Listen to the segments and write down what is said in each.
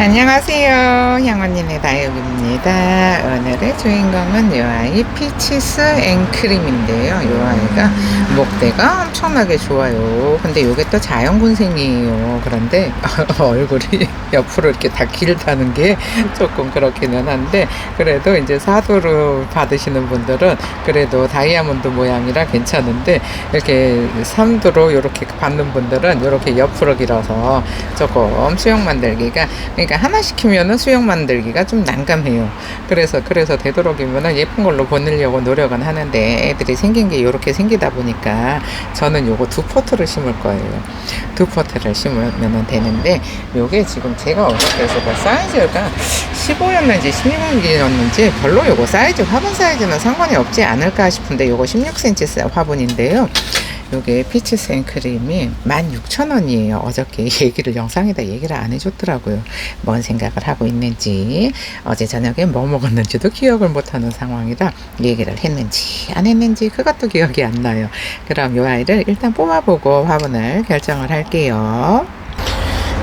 안녕하세요. 향언니네 다육입니다. 오늘의 주인공은 이 아이 피치스 앵크림인데요. 이 아이가 목대가 엄청나게 좋아요. 근데 이게 또 자연군생이에요. 그런데 얼굴이 옆으로 이렇게 다 길다는 게 조금 그렇기는 한데 그래도 이제 사도를 받으시는 분들은 그래도 다이아몬드 모양이라 괜찮은데 이렇게 삼두로 이렇게 받는 분들은 이렇게 옆으로 길어서 조금 수영 만들기가 하나 시키면은 수영 만들기가 좀 난감해요. 그래서 그래서 되도록이면은 예쁜 걸로 보내려고 노력은 하는데 애들이 생긴 게 이렇게 생기다 보니까 저는 요거 두 포트를 심을 거예요. 두 포트를 심으면 되는데 요게 지금 제가 어저께서 그 사이즈가 15였는지 16이었는지 별로 요거 사이즈 화분 사이즈는 상관이 없지 않을까 싶은데 요거 16cm 화분인데요. 요게 피치 생크림이 16,000원이에요. 어저께 얘기를 영상에다 얘기를 안 해줬더라고요. 뭔 생각을 하고 있는지 어제 저녁에 뭐 먹었는지도 기억을 못하는 상황이라 얘기를 했는지 안 했는지 그것도 기억이 안 나요. 그럼 요 아이를 일단 뽑아보고 화분을 결정을 할게요.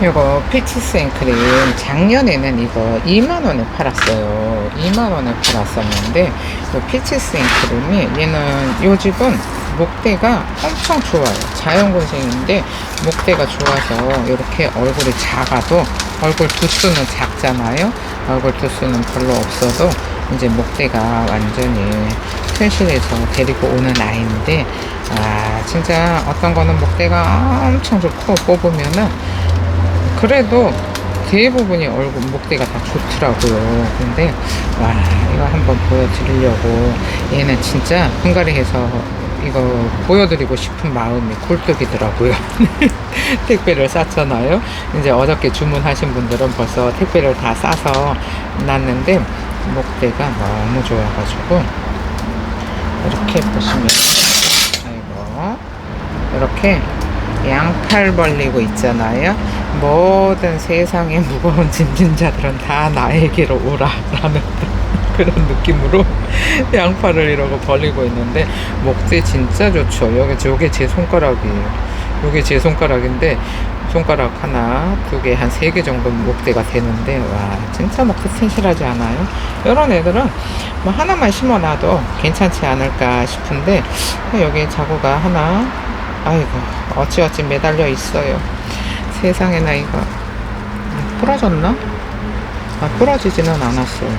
이거 피치 생크림 작년에는 이거 2만 원에 팔았어요. 2만 원에 팔았었는데 이 피치 생크림이 얘는 요 집은 목대가 엄청 좋아요. 자연군생인데 목대가 좋아서 이렇게 얼굴이 작아도 얼굴 두수는 작잖아요. 얼굴 두수는 별로 없어도 이제 목대가 완전히 튼실해서 데리고 오는 아이인데 아 진짜 어떤 거는 목대가 엄청 좋고 뽑으면은 그래도 대부분이 얼굴 목대가 다 좋더라고요. 근데 와 이거 한번 보여드리려고 얘는 진짜 헝가리에서 이거 보여드리고 싶은 마음이 굴뚝이더라고요. 택배를 쌌잖아요. 이제 어저께 주문하신 분들은 벌써 택배를 다 싸서 놨는데 목대가 너무 좋아가지고 이렇게 보시면 아이고 이렇게 양팔 벌리고 있잖아요. 모든 세상의 무거운 짐진 자들은 다 나에게로 오라 라는 그런 느낌으로 양팔을 이러고 벌리고 있는데 목재 진짜 좋죠. 여기 요게 제 손가락이에요. 요게 제 손가락인데 손가락 하나, 두 개, 한 세 개 정도 목대가 되는데 와 진짜 목대 튼실하지 않아요? 이런 애들은 뭐 하나만 심어놔도 괜찮지 않을까 싶은데 여기 자구가 하나 아이고 어찌어찌 매달려 있어요. 세상에나 이거 부러졌나? 아 부러지지는 않았어요.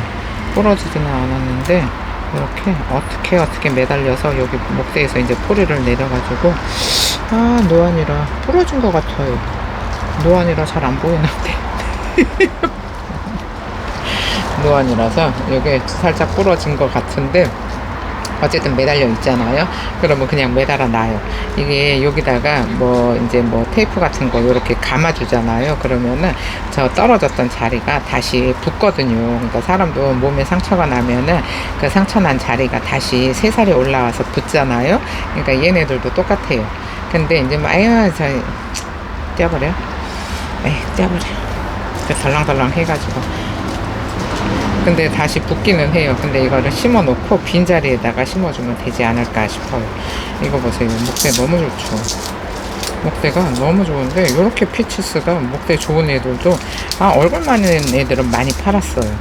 부러지지는 않았는데 이렇게 어떻게 어떻게 매달려서 여기 목대에서 이제 포리를 내려가지고 아 노안이라 부러진 것 같아요. 노안이라 잘 안 보이는데 노안이라서 여기 살짝 부러진 것 같은데 어쨌든 매달려 있잖아요. 그러면 그냥 매달아 놔요. 이게 여기다가 뭐 이제 뭐 테이프 같은 거 이렇게 감아주잖아요. 그러면은 저 떨어졌던 자리가 다시 붙거든요. 그러니까 사람도 몸에 상처가 나면은 그 상처 난 자리가 다시 새살이 올라와서 붙잖아요. 그러니까 얘네들도 똑같아요. 근데 이제 뭐 아유 저 떼어버려. 에이 떼어버려. 그 덜렁덜렁 해가지고 근데 다시 붙기는 해요. 근데 이거를 심어 놓고 빈 자리에다가 심어주면 되지 않을까 싶어요. 이거 보세요. 목대 너무 좋죠. 목대가 너무 좋은데 이렇게 피치스가 목대 좋은 애들도 아 얼굴 많은 애들은 많이 팔았어요.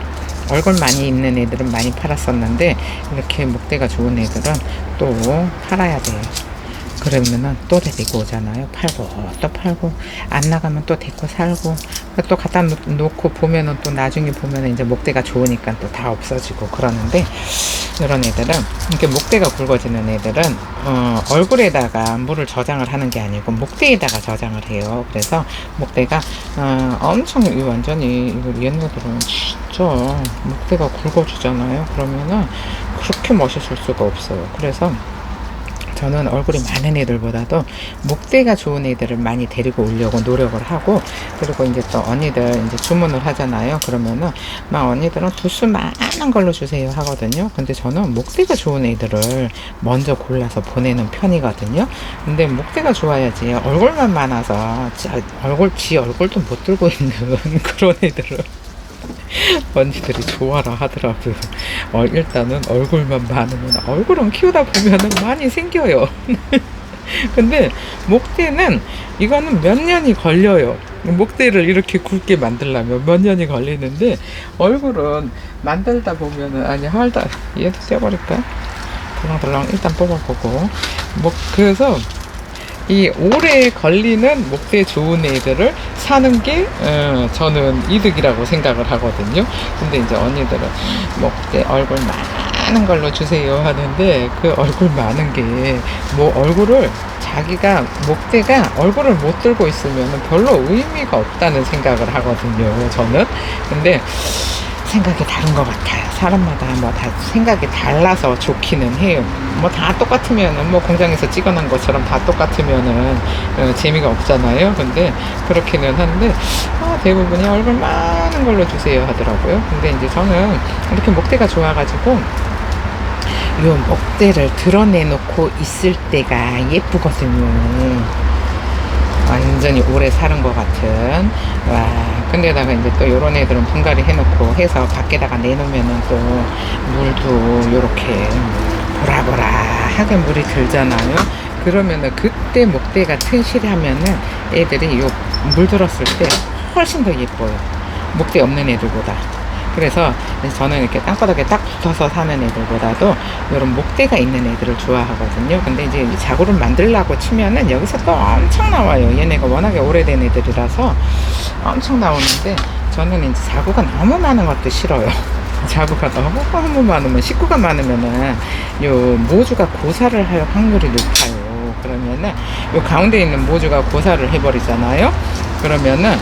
얼굴 많이 있는 애들은 많이 팔았었는데 이렇게 목대가 좋은 애들은 또 팔아야 돼요. 그러면은 또 데리고 오잖아요. 팔고 또 팔고 안 나가면 또 데리고 살고 또 갖다 놓- 놓고 보면은 또 나중에 보면은 이제 목대가 좋으니까 또 다 없어지고 그러는데 이런 애들은 이렇게 목대가 굵어지는 애들은 어, 얼굴에다가 물을 저장을 하는 게 아니고 목대에다가 저장을 해요. 그래서 목대가 어, 엄청 이 완전히 이거 얘네들은 진짜 목대가 굵어지잖아요. 그러면은 그렇게 멋있을 수가 없어요. 그래서 저는 얼굴이 많은 애들보다도 목대가 좋은 애들을 많이 데리고 오려고 노력을 하고 그리고 이제 또 언니들 이제 주문을 하잖아요. 그러면은 막 언니들은 두수 많은 걸로 주세요 하거든요. 근데 저는 목대가 좋은 애들을 먼저 골라서 보내는 편이거든요. 근데 목대가 좋아야지 얼굴만 많아서 지 얼굴 지 얼굴도 못 들고 있는 그런 애들을 언니들이 좋아라 하더라고요. 어, 일단은 얼굴만 많으면 얼굴은 키우다 보면은 많이 생겨요. 근데 목대는 이거는 몇 년이 걸려요. 목대를 이렇게 굵게 만들려면 몇 년이 걸리는데 얼굴은 만들다 보면은 아니 할다 얘도 떼버릴까? 덜렁덜렁 일단 뽑아보고 뭐 그래서 이 오래 걸리는 목대 좋은 애들을 사는 게 어, 저는 이득이라고 생각을 하거든요. 근데 이제 언니들은 목대 얼굴 많은 걸로 주세요 하는데 그 얼굴 많은 게 뭐 얼굴을 자기가 목대가 얼굴을 못 들고 있으면 별로 의미가 없다는 생각을 하거든요. 저는 근데 생각이 다른 것 같아요. 사람마다 뭐 다 생각이 달라서 좋기는 해요. 뭐 다 똑같으면은 뭐 공장에서 찍어놓은 것처럼 다 똑같으면은 어, 재미가 없잖아요. 근데 그렇기는 한데 아, 대부분이 얼굴 많은 걸로 주세요 하더라고요. 근데 이제 저는 이렇게 목대가 좋아가지고 요 목대를 드러내놓고 있을 때가 예쁘거든요. 완전히 오래 사는 것 같은. 와 근데다가 이제 또 요런 애들은 분갈이 해놓고 해서 밖에다가 내놓으면은 또 물도 요렇게 보라보라하게 물이 들잖아요. 그러면은 그때 목대가 튼실하면은 애들이 요 물 들었을 때 훨씬 더 예뻐요. 목대 없는 애들보다 그래서 저는 이렇게 땅바닥에 딱 붙어서 사는 애들보다도 이런 목대가 있는 애들을 좋아하거든요. 근데 이제 이 자구를 만들려고 치면은 여기서 또 엄청 나와요. 얘네가 워낙에 오래된 애들이라서 엄청 나오는데 저는 이제 자구가 너무 많은 것도 싫어요. 자구가 너무 너무 많으면 식구가 많으면은 요 모주가 고사를 할 확률이 높아요. 그러면은 요 가운데 있는 모주가 고사를 해버리잖아요. 그러면은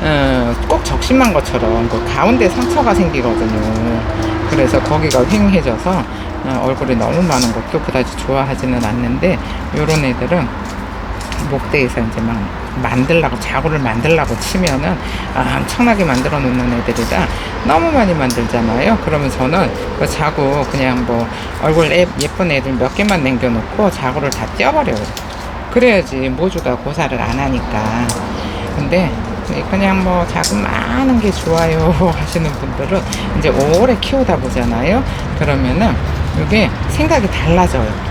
어, 꼭 적심한 것처럼 그 가운데 상처가 생기거든요. 그래서 거기가 휑해져서 어, 얼굴이 너무 많은 것도 그다지 좋아하지는 않는데 요런 애들은 목대에서 이제 막 만들라고 자구를 만들라고 치면은 아, 엄청나게 만들어 놓는 애들이다. 너무 많이 만들잖아요. 그러면 저는 그 자구 그냥 뭐 얼굴 애, 예쁜 애들 몇 개만 남겨놓고 자구를 다 떼어버려요. 그래야지 모주가 고사를 안 하니까. 근데 그냥 뭐 자구 많은 게 좋아요 하시는 분들은 이제 오래 키우다 보잖아요 그러면은 이게 생각이 달라져요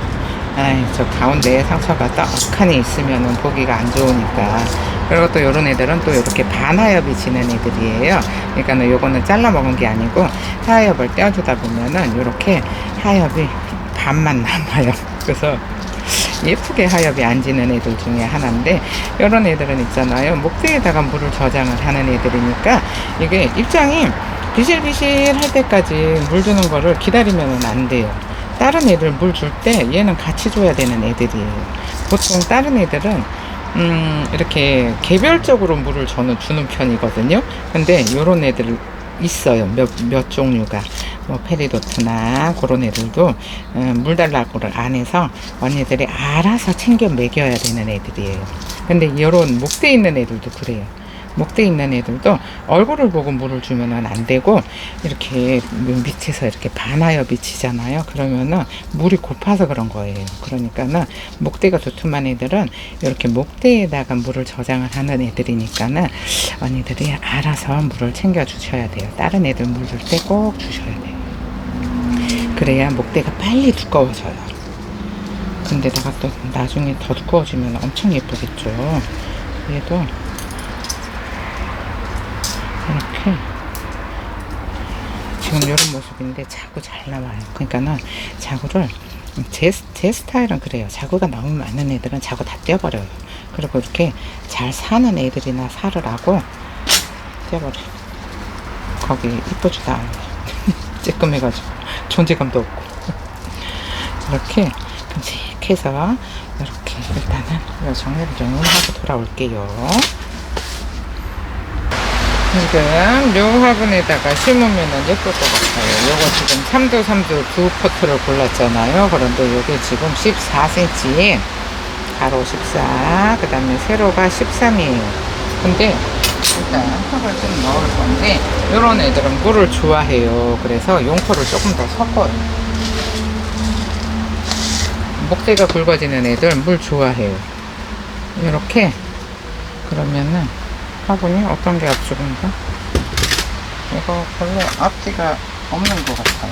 아이, 저 가운데에 상처가 떡하니 있으면은 보기가 안 좋으니까. 그리고 또 요런 애들은 또 이렇게 반하엽이 지는 애들이에요. 그러니까는 요거는 잘라 먹은 게 아니고 하엽을 떼어주다 보면은 요렇게 하엽이 반만 남아요. 그래서 예쁘게 하엽이 안 지는 애들 중에 하나인데 요런 애들은 있잖아요. 목대에다가 물을 저장을 하는 애들이니까 이게 입장이 비실비실 할 때까지 물 주는 거를 기다리면은 안 돼요. 다른 애들 물 줄 때 얘는 같이 줘야 되는 애들이에요. 보통 다른 애들은 음, 이렇게 개별적으로 물을 저는 주는 편이거든요. 근데 요런 애들 있어요. 몇, 몇 종류가. 뭐, 페리도트나 그런 애들도 음, 물 달라고를 안 해서 언니들이 알아서 챙겨 먹여야 되는 애들이에요. 근데 요런 목대 있는 애들도 그래요. 목대 있는 애들도 얼굴을 보고 물을 주면은 안 되고 이렇게 밑에서 이렇게 반하엽이 지잖아요. 그러면은 물이 고파서 그런 거예요. 그러니까는 목대가 두툼한 애들은 이렇게 목대에다가 물을 저장을 하는 애들이니까는 언니들이 알아서 물을 챙겨 주셔야 돼요. 다른 애들 물 줄 때 꼭 주셔야 돼요. 그래야 목대가 빨리 두꺼워져요. 근데다가 또 나중에 더 두꺼워지면 엄청 예쁘겠죠. 얘도 이렇게 지금 이런 모습인데 자구 잘 나와요. 그러니까는 자구를 제, 제 스타일은 그래요. 자구가 너무 많은 애들은 자구 다 떼어버려요. 그리고 이렇게 잘 사는 애들이나 살으라고 떼어버려요. 거기 이뻐지도 않아요. 쬐끔해가지고 존재감도 없고 이렇게 끔찍해서 이렇게 일단은 정리를 좀 하고 돌아올게요. 지금 요 화분에다가 심으면 예쁠 것 같아요. 요거 지금 3도 3도 두 포트를 골랐잖아요. 그런데 요게 지금 14cm, 가로 14, 그 다음에 세로가 13이에요. 근데 일단 흙을 좀 넣을 건데 요런 애들은 물을 좋아해요. 그래서 용토를 조금 더 섞어요. 목대가 굵어지는 애들 물 좋아해요. 이렇게 그러면은 화분이 어떤 게 앞쪽인가? 이거 별로 앞뒤가 없는 것 같아요.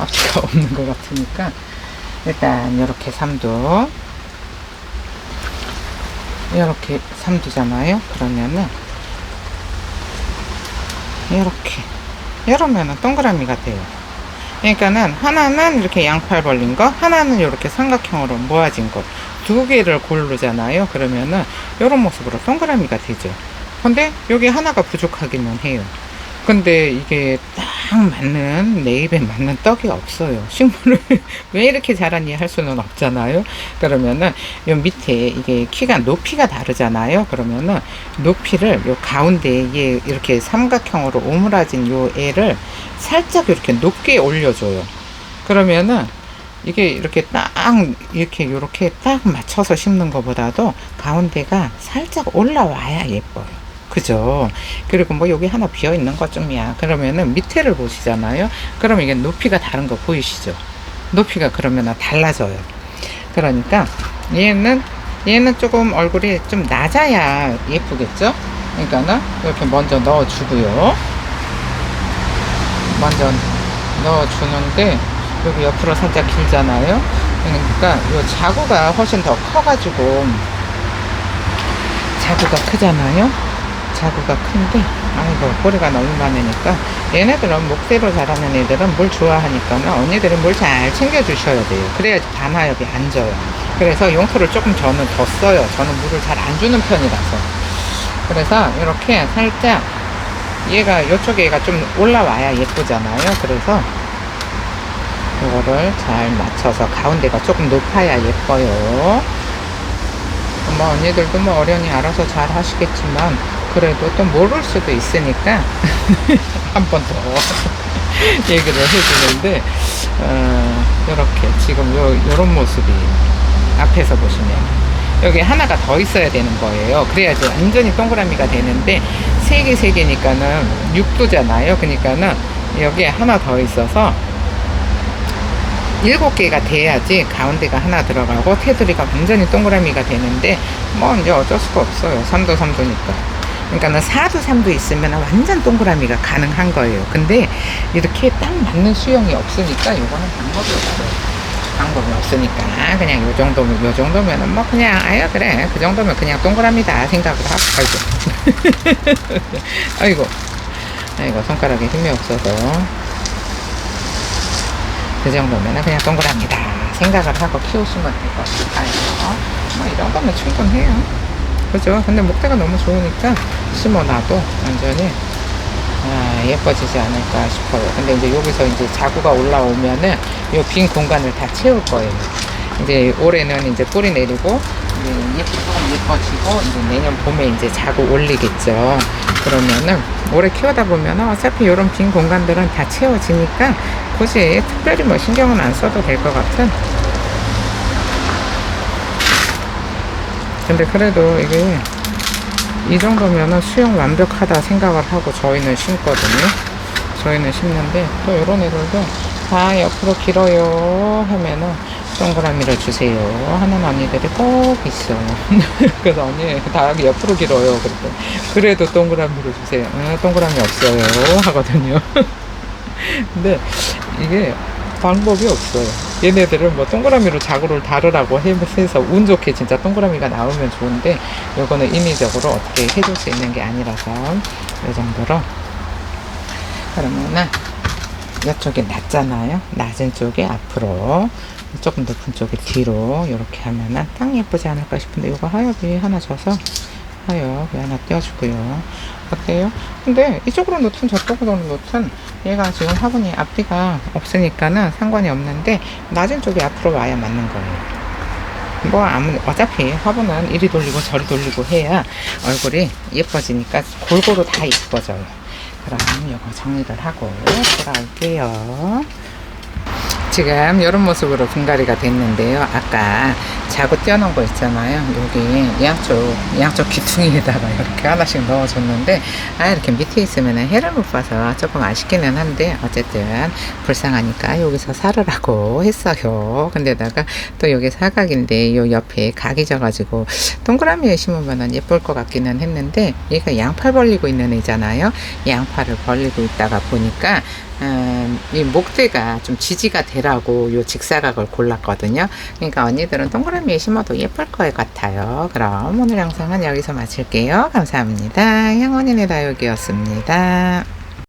앞뒤가 없는 것 같으니까 일단 이렇게 3도 이렇게 삼두잖아요. 그러면은 이렇게 이러면은 동그라미가 돼요. 그러니까는 하나는 이렇게 양팔 벌린 거, 하나는 이렇게 삼각형으로 모아진 거. 두 개를 고르잖아요. 그러면은 이런 모습으로 동그라미가 되죠. 근데 여기 하나가 부족하기는 해요. 근데 이게 딱 맞는 내 입에 맞는 떡이 없어요. 식물을 왜 이렇게 자랐니 할 수는 없잖아요. 그러면은 요 밑에 이게 키가 높이가 다르잖아요. 그러면은 높이를 요 가운데 얘 이렇게 삼각형으로 오므라진 요 애를 살짝 이렇게 높게 올려줘요. 그러면은 이게 이렇게 딱 이렇게 이렇게 딱 맞춰서 심는 것보다도 가운데가 살짝 올라와야 예뻐요. 그죠? 그리고 뭐 여기 하나 비어 있는 것 좀이야. 그러면은 밑에를 보시잖아요. 그럼 이게 높이가 다른 거 보이시죠? 높이가 그러면 달라져요. 그러니까 얘는 얘는 조금 얼굴이 좀 낮아야 예쁘겠죠? 그러니까는 이렇게 먼저 넣어주고요. 먼저 넣어주는데 여기 옆으로 살짝 길잖아요. 그러니까 이 자구가 훨씬 더 커가지고 자구가 크잖아요. 자구가 큰데 아이고 꼬리가 너무 많으니까 얘네들은 목대로 자라는 애들은 물 좋아하니까 언니들은 물 잘 챙겨 주셔야 돼요. 그래야지 반화엽이 안 져요. 그래서 용토를 조금 저는 더 써요. 저는 물을 잘 안 주는 편이라서. 그래서 이렇게 살짝 얘가 이쪽에 얘가 좀 올라와야 예쁘잖아요. 그래서 이거를 잘 맞춰서 가운데가 조금 높아야 예뻐요. 뭐 언니들도 뭐 어련히 알아서 잘 하시겠지만 그래도 또 모를 수도 있으니까 한 번 더 얘기를 해주는데 어, 이렇게 지금 요 요런 모습이 앞에서 보시면 여기 하나가 더 있어야 되는 거예요. 그래야지 완전히 동그라미가 되는데 세 개 세 개니까는 6도잖아요. 그러니까는 여기에 하나 더 있어서 일곱 개가 돼야지 가운데가 하나 들어가고 테두리가 완전히 동그라미가 되는데 뭐 이제 어쩔 수가 없어요. 3도 3도니까. 그러니까는 4도 3도 있으면 완전 동그라미가 가능한 거예요. 근데 이렇게 딱 맞는 수영이 없으니까 이거는 방법이 없어요. 방법이 없으니까 그냥 요 정도면 요 정도면은 뭐 그냥 아유 그래. 그 정도면 그냥 동그라미다 생각을 하고 아이고 아이고. 아이고 손가락에 힘이 없어서. 그 정도면은 그냥 동그라미다 생각을 하고 키우시면 될 것 같아요 뭐이 정도면 충분해요 그죠? 근데 목대가 너무 좋으니까 심어놔도 완전히 아, 예뻐지지 않을까 싶어요. 근데 이제 여기서 이제 자구가 올라오면은 이 빈 공간을 다 채울 거예요. 이제 올해는 이제 뿌리 내리고 이제 예쁘고 예뻐지고 이제 내년 봄에 이제 자구 올리겠죠. 그러면은 오래 키우다 보면 어차피 이런 빈 공간들은 다 채워지니까 굳이 특별히 뭐 신경은 안 써도 될 것 같은 근데 그래도 이게 이 정도면은 수영 완벽하다 생각을 하고 저희는 심거든요. 저희는 심는데 또 이런 애들도 다 옆으로 길어요 하면은 동그라미를 주세요 하는 언니들이 꼭 있어. 그래서 언니 다 옆으로 길어요. 그랬더 그래도 동그라미를 주세요. 응, 동그라미 없어요 하거든요. 근데 이게 방법이 없어요. 얘네들은 뭐 동그라미로 자구를 다르라고 해서 운 좋게 진짜 동그라미가 나오면 좋은데 요거는 인위적으로 어떻게 해줄 수 있는 게 아니라서 이 정도로 그러면은 이쪽이 낮잖아요. 낮은 쪽에 앞으로 조금 높은 쪽에 뒤로 이렇게 하면은 딱 예쁘지 않을까 싶은데 이거 하엽이 하나 줘서 하엽이 하나 떼어주고요. 어때요? 근데 이쪽으로 놓든 저쪽으로 놓든 얘가 지금 화분이 앞뒤가 없으니까는 상관이 없는데 낮은 쪽이 앞으로 와야 맞는 거예요. 뭐 아무 어차피 화분은 이리 돌리고 저리 돌리고 해야 얼굴이 예뻐지니까 골고루 다 예뻐져요. 그럼 이거 정리를 하고 돌아올게요. 지금 이런 모습으로 분갈이가 됐는데요. 아까 자고 떼어놓은 거 있잖아요. 여기 양쪽, 양쪽 귀퉁이에다가 이렇게 하나씩 넣어줬는데, 아, 이렇게 밑에 있으면 해를 못 봐서 조금 아쉽기는 한데, 어쨌든 불쌍하니까 여기서 살으라고 했어요. 근데다가 또 여기 사각인데, 요 옆에 각이 져가지고 동그라미에 심으면 예쁠 것 같기는 했는데, 얘가 양팔 벌리고 있는 애잖아요. 양팔을 벌리고 있다가 보니까, 음, 이 목대가 좀 지지가 되 되라고 요 직사각을 골랐거든요. 그러니까 언니들은 동그라미에 심어도 예쁠 것 같아요. 그럼 오늘 영상은 여기서 마칠게요. 감사합니다. 향원인의 다육이었습니다.